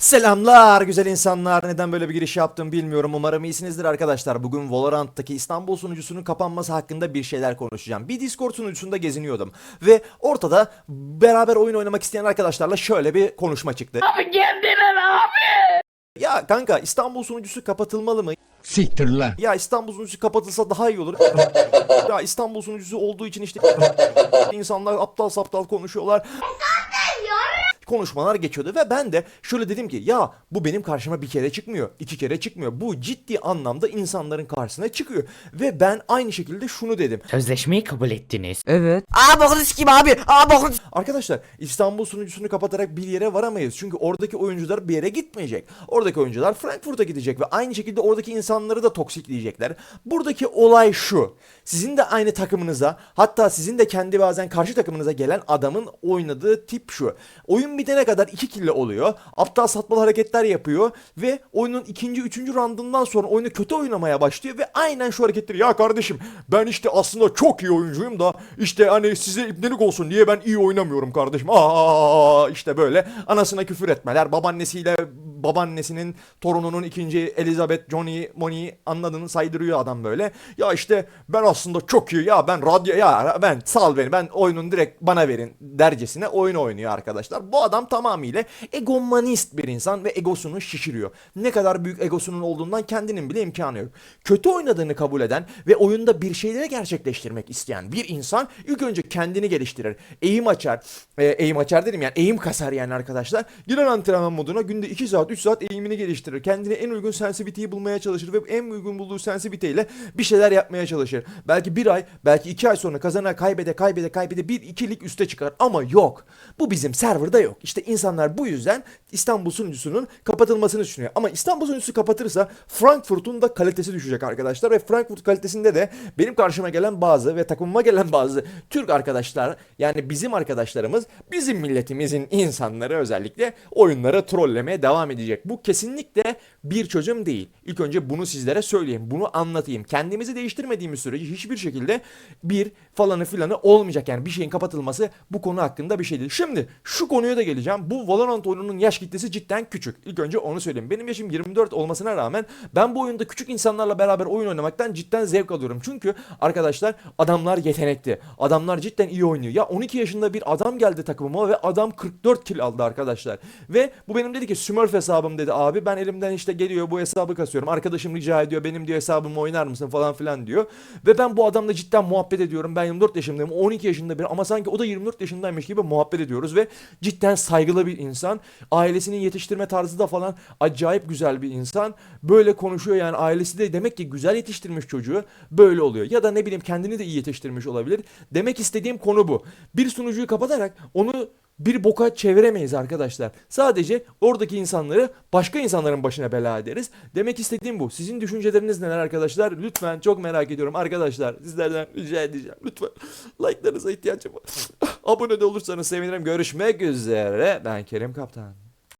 Selamlar güzel insanlar. Neden böyle bir giriş yaptım bilmiyorum. Umarım iyisinizdir arkadaşlar. Bugün Valorant'taki İstanbul sunucusunun kapanması hakkında bir şeyler konuşacağım. Bir Discord sunucusunda geziniyordum. Ve ortada beraber oyun oynamak isteyen arkadaşlarla şöyle bir konuşma çıktı. Abi geldiler abi. Ya kanka İstanbul sunucusu kapatılmalı mı? Siktir lan. Ya İstanbul sunucusu kapatılsa daha iyi olur. ya İstanbul sunucusu olduğu için işte insanlar aptal saptal konuşuyorlar. Konuşmalar geçiyordu ve ben de şöyle dedim ki ya bu benim karşıma bir kere çıkmıyor, iki kere çıkmıyor. Bu ciddi anlamda insanların karşısına çıkıyor. Ve ben aynı şekilde şunu dedim. Sözleşmeyi kabul ettiniz. Evet. Aa bokunu sikeyim abi. Aa bokunu Arkadaşlar İstanbul sunucusunu kapatarak bir yere varamayız. Çünkü oradaki oyuncular bir yere gitmeyecek. Oradaki oyuncular Frankfurt'a gidecek ve aynı şekilde oradaki insanları da toksikleyecekler. Buradaki olay şu. Sizin de aynı takımınıza hatta sizin de kendi bazen karşı takımınıza gelen adamın oynadığı tip şu. Oyun bitene kadar iki kille oluyor. Aptal satmalı hareketler yapıyor ve oyunun ikinci, üçüncü randından sonra oyunu kötü oynamaya başlıyor ve aynen şu hareketleri ya kardeşim ben işte aslında çok iyi oyuncuyum da işte hani size ibnelik olsun diye ben iyi oynamıyorum kardeşim. Aa işte böyle anasına küfür etmeler, babaannesiyle babaannesinin torununun ikinci Elizabeth Johnny Moni anladığını saydırıyor adam böyle. Ya işte ben aslında çok iyi ya ben radyo ya ben sal beni ben oyunun direkt bana verin dercesine oyun oynuyor arkadaşlar. Bu adam tamamıyla egomanist bir insan ve egosunu şişiriyor. Ne kadar büyük egosunun olduğundan kendinin bile imkanı yok. Kötü oynadığını kabul eden ve oyunda bir şeyleri gerçekleştirmek isteyen bir insan ilk önce kendini geliştirir. Eğim açar. E, eğim açar dedim yani eğim kasar yani arkadaşlar. Girer antrenman moduna günde 2 saat 3 saat eğimini geliştirir. Kendine en uygun sensitivity'yi bulmaya çalışır ve en uygun bulduğu sensitivity ile bir şeyler yapmaya çalışır. Belki bir ay, belki iki ay sonra kazana kaybede kaybede kaybede bir ikilik üste çıkar ama yok. Bu bizim serverda yok. İşte insanlar bu yüzden İstanbul sunucusunun kapatılmasını düşünüyor. Ama İstanbul sunucusu kapatırsa Frankfurt'un da kalitesi düşecek arkadaşlar ve Frankfurt kalitesinde de benim karşıma gelen bazı ve takımıma gelen bazı Türk arkadaşlar yani bizim arkadaşlarımız bizim milletimizin insanları özellikle oyunları trollemeye devam edecek. Bu kesinlikle bir çözüm değil. İlk önce bunu sizlere söyleyeyim. Bunu anlatayım. Kendimizi değiştirmediğimiz sürece hiçbir şekilde bir falanı filanı olmayacak. Yani bir şeyin kapatılması bu konu hakkında bir şey değil. Şimdi şu konuya da geleceğim. Bu Valorant oyununun yaş kitlesi cidden küçük. İlk önce onu söyleyeyim. Benim yaşım 24 olmasına rağmen ben bu oyunda küçük insanlarla beraber oyun oynamaktan cidden zevk alıyorum. Çünkü arkadaşlar adamlar yetenekli. Adamlar cidden iyi oynuyor. Ya 12 yaşında bir adam geldi takımıma ve adam 44 kill aldı arkadaşlar. Ve bu benim dedi ki Smurf hesabım dedi abi. Ben elimden işte geliyor bu hesabı kasıyorum. Arkadaşım rica ediyor benim diyor hesabımı oynar mısın falan filan diyor. Ve ben bu adamla cidden muhabbet ediyorum. Ben 24 yaşındayım. o 12 yaşında bir ama sanki o da 24 yaşındaymış gibi muhabbet ediyoruz ve cidden saygılı bir insan. Ailesinin yetiştirme tarzı da falan acayip güzel bir insan. Böyle konuşuyor yani ailesi de demek ki güzel yetiştirmiş çocuğu. Böyle oluyor. Ya da ne bileyim kendini de iyi yetiştirmiş olabilir. Demek istediğim konu bu. Bir sunucuyu kapatarak onu bir boka çeviremeyiz arkadaşlar. Sadece oradaki insanları başka insanların başına bela ederiz. Demek istediğim bu. Sizin düşünceleriniz neler arkadaşlar? Lütfen çok merak ediyorum arkadaşlar. Sizlerden rica edeceğim. Lütfen like'larınıza ihtiyacım var. Abone de olursanız sevinirim. Görüşmek üzere. Ben Kerim Kaptan.